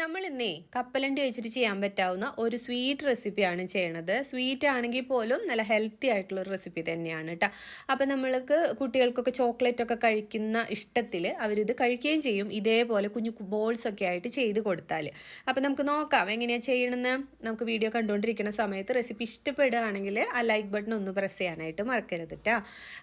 നമ്മൾ ഇന്നേ കപ്പലണ്ടി വെച്ചിട്ട് ചെയ്യാൻ പറ്റാവുന്ന ഒരു സ്വീറ്റ് റെസിപ്പിയാണ് ചെയ്യണത്. സ്വീറ്റ് ആണെങ്കിൽ പോലും നല്ല ഹെൽത്തി ആയിട്ടുള്ള ഒരു റെസിപ്പി തന്നെയാണ് കേട്ടോ അപ്പം നമ്മൾക്ക് കുട്ടികൾക്കൊക്കെ ചോക്ലേറ്റ് ഒക്കെ കഴിക്കുന്ന ഇഷ്ടത്തിൽ അവരിത് കഴിക്കുകയും ചെയ്യും. ഇതേപോലെ കുഞ്ഞു ബോൾസ് ഒക്കെ ആയിട്ട് ചെയ്ത് കൊടുത്താൽ അപ്പം നമുക്ക് നോക്കാം എങ്ങനെയാണ് ചെയ്യണമെന്ന് നമുക്ക് വീഡിയോ കണ്ടുകൊണ്ടിരിക്കുന്ന സമയത്ത് റെസിപ്പി ഇഷ്ടപ്പെടുകയാണെങ്കിൽ ആ ലൈക്ക് ബട്ടൺ ഒന്ന് പ്രസ് ചെയ്യാനായിട്ട് മറക്കരുത് കേട്ടോ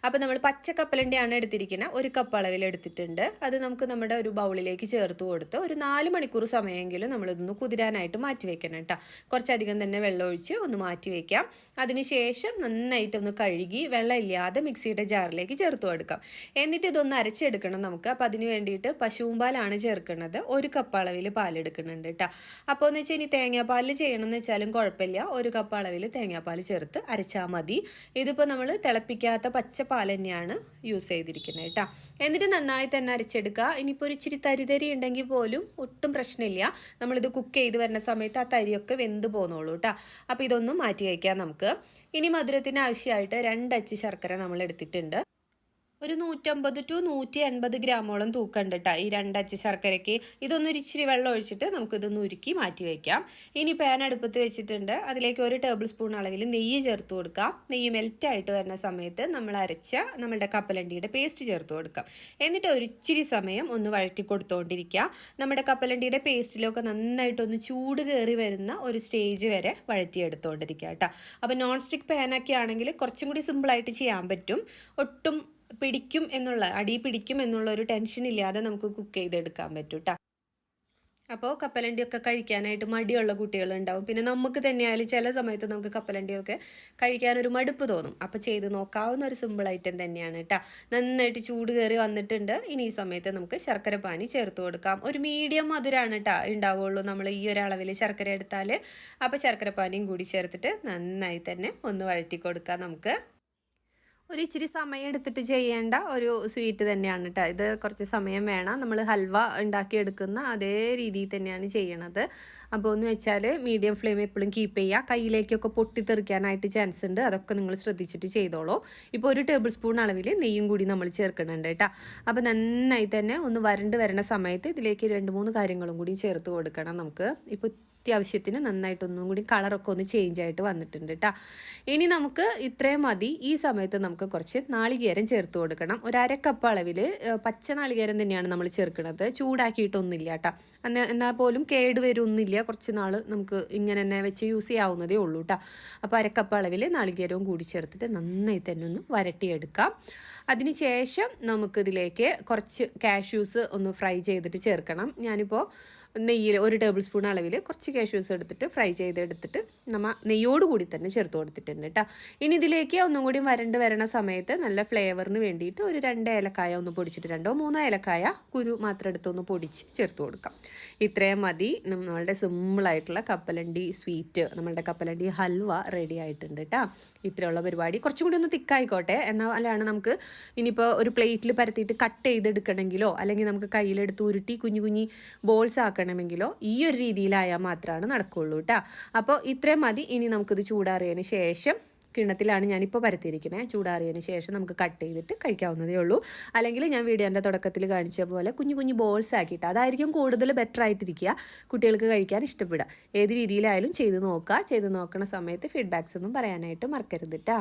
അപ്പം നമ്മൾ പച്ച കപ്പലണ്ടിയാണ് എടുത്തിരിക്കുന്നത് ഒരു കപ്പ് അളവിൽ എടുത്തിട്ടുണ്ട്. അത് നമുക്ക് നമ്മുടെ ഒരു ബൗളിലേക്ക് ചേർത്ത് കൊടുത്ത് ഒരു നാല് മണിക്കൂർ സമയമെങ്കിലും നമ്മളിതൊന്ന് കുതിരാനായിട്ട് മാറ്റി വെക്കണം കേട്ടോ. കുറച്ചധികം തന്നെ വെള്ളം ഒഴിച്ച് ഒന്ന് മാറ്റി വെക്കാം. അതിനുശേഷം നന്നായിട്ടൊന്ന് കഴുകി വെള്ളം ഇല്ലാതെ മിക്സിയുടെ ജാറിലേക്ക് ചേർത്ത് കൊടുക്കാം. എന്നിട്ട് ഇതൊന്ന് അരച്ചെടുക്കണം നമുക്ക്. അപ്പോൾ അതിന് വേണ്ടിയിട്ട് പശുവും പാലാണ് ചേർക്കുന്നത്. ഒരു കപ്പ് അളവിൽ പാലെടുക്കുന്നുണ്ട് കേട്ടോ. അപ്പോൾ എന്ന് വെച്ചാൽ ഇനി തേങ്ങാപ്പാൽ ചെയ്യണമെന്ന് വെച്ചാലും കുഴപ്പമില്ല. ഒരു കപ്പ് അളവിൽ തേങ്ങാപ്പാൽ ചേർത്ത് അരച്ചാൽ മതി. ഇതിപ്പോൾ നമ്മൾ തിളപ്പിക്കാത്ത പച്ച പാൽ തന്നെയാണ് യൂസ് ചെയ്തിരിക്കുന്നത് കേട്ടോ. എന്നിട്ട് നന്നായി തന്നെ അരച്ചെടുക്കുക. ഇനിയിപ്പോൾ ഒരു ഇച്ചിരി തരിതരി ഉണ്ടെങ്കിൽ പോലും ഒട്ടും പ്രശ്നമില്ല. നമ്മളിത് കുക്ക് ചെയ്ത് വരുന്ന സമയത്ത് ആ തരിയൊക്കെ വെന്ത് പോന്നോളൂ കേട്ടോ അപ്പോൾ ഇതൊന്നും മാറ്റി വയ്ക്കാം നമുക്ക്. ഇനി മധുരത്തിന് ആവശ്യമായിട്ട് രണ്ടച്ച് ശർക്കര നമ്മൾ എടുത്തിട്ടുണ്ട് ഒരു നൂറ്റമ്പത് ടു നൂറ്റി എൺപത് ഗ്രാമോളം തൂക്കണ്ട് കേട്ടോ ഈ രണ്ടച്ച് ശർക്കരയ്ക്ക് ഇതൊന്ന് ഒരു ഇച്ചിരി വെള്ളം ഒഴിച്ചിട്ട് നമുക്കിതൊന്ന് ഉരുക്കി മാറ്റി വയ്ക്കാം ഇനി പാൻ അടുപ്പത്ത് വെച്ചിട്ടുണ്ട്. അതിലേക്ക് ഒരു ടേബിൾ സ്പൂൺ അളവിൽ നെയ്യ് ചേർത്ത് കൊടുക്കാം. നെയ്യ് മെൽറ്റായിട്ട് വരുന്ന സമയത്ത് നമ്മൾ അരച്ച നമ്മളുടെ കപ്പലണ്ടിയുടെ പേസ്റ്റ് ചേർത്ത് കൊടുക്കാം. എന്നിട്ട് ഒരു ഇച്ചിരി സമയം ഒന്ന് വഴറ്റി കൊടുത്തുകൊണ്ടിരിക്കുക നമ്മുടെ കപ്പലണ്ടിയുടെ പേസ്റ്റിലൊക്കെ നന്നായിട്ടൊന്ന് ചൂട് കയറി വരുന്ന ഒരു സ്റ്റേജ് വരെ വഴറ്റിയെടുത്തുകൊണ്ടിരിക്കുക കേട്ടോ അപ്പോൾ നോൺ സ്റ്റിക്ക് പാനൊക്കെ ആണെങ്കിൽ കുറച്ചും കൂടി സിമ്പിളായിട്ട് ചെയ്യാൻ പറ്റും. ഒട്ടും പിടിക്കും എന്നുള്ള അടി പിടിക്കും എന്നുള്ള ഒരു ടെൻഷൻ ഇല്ലാതെ നമുക്ക് കുക്ക് ചെയ്തെടുക്കാൻ പറ്റും കേട്ടോ അപ്പോൾ കപ്പലണ്ടിയൊക്കെ കഴിക്കാനായിട്ട് മടിയുള്ള കുട്ടികളുണ്ടാവും. പിന്നെ നമുക്ക് തന്നെയായാലും ചില സമയത്ത് നമുക്ക് കപ്പലണ്ടിയൊക്കെ കഴിക്കാനൊരു മടുപ്പ് തോന്നും. അപ്പോൾ ചെയ്ത് നോക്കാവുന്ന ഒരു സിമ്പിൾ ഐറ്റം തന്നെയാണ് കേട്ടോ നന്നായിട്ട് ചൂട് കയറി വന്നിട്ടുണ്ട്. ഇനി ഈ സമയത്ത് നമുക്ക് ശർക്കര പാനി ചേർത്ത് കൊടുക്കാം. ഒരു മീഡിയം മധുരമാണ് കേട്ടോ ഉണ്ടാവുള്ളൂ നമ്മൾ ഈ ഒരു അളവിൽ ശർക്കര എടുത്താൽ അപ്പോൾ ശർക്കര പാനിയും കൂടി ചേർത്തിട്ട് നന്നായി തന്നെ ഒന്ന് വഴറ്റി കൊടുക്കാം നമുക്ക്. ഒരു ഇച്ചിരി സമയം എടുത്തിട്ട് ചെയ്യേണ്ട ഒരു സ്വീറ്റ് തന്നെയാണ് കേട്ടോ ഇത് കുറച്ച് സമയം വേണം. നമ്മൾ ഹൽവ ഉണ്ടാക്കിയെടുക്കുന്ന അതേ രീതിയിൽ തന്നെയാണ് ചെയ്യണത്. അപ്പോൾ എന്ന് വെച്ചാൽ മീഡിയം ഫ്ലെയിം എപ്പോഴും കീപ്പ് ചെയ്യുക. കയ്യിലേക്കൊക്കെ പൊട്ടിത്തെറിക്കാനായിട്ട് ചാൻസ് ഉണ്ട്. അതൊക്കെ നിങ്ങൾ ശ്രദ്ധിച്ചിട്ട് ചെയ്തോളൂ. ഇപ്പോൾ ഒരു ടേബിൾ സ്പൂൺ അളവിൽ നെയ്യും കൂടി നമ്മൾ ചേർക്കുന്നുണ്ട് കേട്ടോ അപ്പോൾ നന്നായി തന്നെ ഒന്ന് വരണ്ട് വരണ സമയത്ത് ഇതിലേക്ക് രണ്ട് മൂന്ന് കാര്യങ്ങളും കൂടി ചേർത്ത് കൊടുക്കണം നമുക്ക്. ഇപ്പോൾ അത്യാവശ്യത്തിന് നന്നായിട്ടൊന്നും കൂടി കളറൊക്കെ ഒന്ന് ചേഞ്ച് ആയിട്ട് വന്നിട്ടുണ്ട് കേട്ടോ ഇനി നമുക്ക് ഇത്രയും മതി. ഈ സമയത്ത് നമുക്ക് കുറച്ച് നാളികേരം ചേർത്ത് കൊടുക്കണം. ഒരു അരക്കപ്പ് അളവിൽ പച്ച നാളികേരം തന്നെയാണ് നമ്മൾ ചേർക്കുന്നത്. ചൂടാക്കിയിട്ടൊന്നുമില്ല കേട്ടോ എന്നാൽ എന്നാൽ പോലും കേട് വരുമൊന്നുമില്ല കുറച്ച് നാൾ നമുക്ക് ഇങ്ങനെ തന്നെ വെച്ച് യൂസ് ചെയ്യാവുന്നതേ ഉള്ളൂ കേട്ടോ അപ്പോൾ അരക്കപ്പ് അളവിൽ നാളികേരവും കൂടി ചേർത്തിട്ട് നന്നായി തന്നെ ഒന്ന് വരട്ടിയെടുക്കാം. അതിനുശേഷം നമുക്കിതിലേക്ക് കുറച്ച് കാഷ്യൂസ് ഒന്ന് ഫ്രൈ ചെയ്തിട്ട് ചേർക്കണം. ഞാനിപ്പോൾ നെയ്യിൽ ഒരു ടേബിൾ സ്പൂൺ അളവിൽ കുറച്ച് കാഷ്യൂസ് എടുത്തിട്ട് ഫ്രൈ ചെയ്തെടുത്തിട്ട് നമ്മൾ നെയ്യോട് കൂടി തന്നെ ചേർത്ത് കൊടുത്തിട്ടുണ്ട് കേട്ടോ ഇനി ഇതിലേക്ക് ഒന്നും കൂടി വരണ്ട് വരണ സമയത്ത് നല്ല ഫ്ലേവറിന് വേണ്ടിയിട്ട് ഒരു രണ്ട് ഏലക്കായ ഒന്ന് പൊടിച്ചിട്ട് രണ്ടോ മൂന്നോ ഏലക്കായ കുരു മാത്രം എടുത്തൊന്ന് പൊടിച്ച് ചേർത്ത് കൊടുക്കാം. ഇത്രയും മതി. നമ്മളുടെ സിമ്പിളായിട്ടുള്ള കപ്പലണ്ടി സ്വീറ്റ് നമ്മളുടെ കപ്പലണ്ടി ഹൽവ റെഡി ആയിട്ടുണ്ട് കേട്ടോ ഇത്രയുള്ള പരിപാടി. കുറച്ചും കൂടി ഒന്ന് തിക്കായിക്കോട്ടെ എന്നാലാണ് നമുക്ക് ഇനിയിപ്പോൾ ഒരു പ്ലേറ്റിൽ പരത്തിയിട്ട് കട്ട് ചെയ്തെടുക്കണമെങ്കിലോ അല്ലെങ്കിൽ നമുക്ക് കയ്യിലെടുത്ത് ഉരുട്ടി കുഞ്ഞു കുഞ്ഞി ബോൾസ് ആക്കണമെങ്കിലോ ഈ ഒരു രീതിയിലായാൽ മാത്രമാണ് നടക്കുള്ളൂ കേട്ടോ അപ്പോൾ ഇത്രയും മതി. ഇനി നമുക്കിത് ചൂടാറിയതിന് ശേഷം കിണത്തിലാണ് ഞാനിപ്പോൾ പരത്തിയിരിക്കുന്നത് ചൂടാറിയതിന് ശേഷം നമുക്ക് കട്ട് ചെയ്തിട്ട് കഴിക്കാവുന്നതേ ഉള്ളൂ. അല്ലെങ്കിൽ ഞാൻ വീഡിയോന്റെ തുടക്കത്തിൽ കാണിച്ച പോലെ കുഞ്ഞു കുഞ്ഞു ബോൾസ് ആക്കിയിട്ട് അതായിരിക്കും കൂടുതൽ ബെറ്റർ ആയിട്ടിരിക്കുക. കുട്ടികൾക്ക് കഴിക്കാൻ ഇഷ്ടപ്പെടുക. ഏത് രീതിയിലായാലും ചെയ്ത് നോക്കുക. ചെയ്ത് നോക്കുന്ന സമയത്ത് ഫീഡ്ബാക്സ് ഒന്നും പറയാനായിട്ട് മറക്കരുത് കേട്ടോ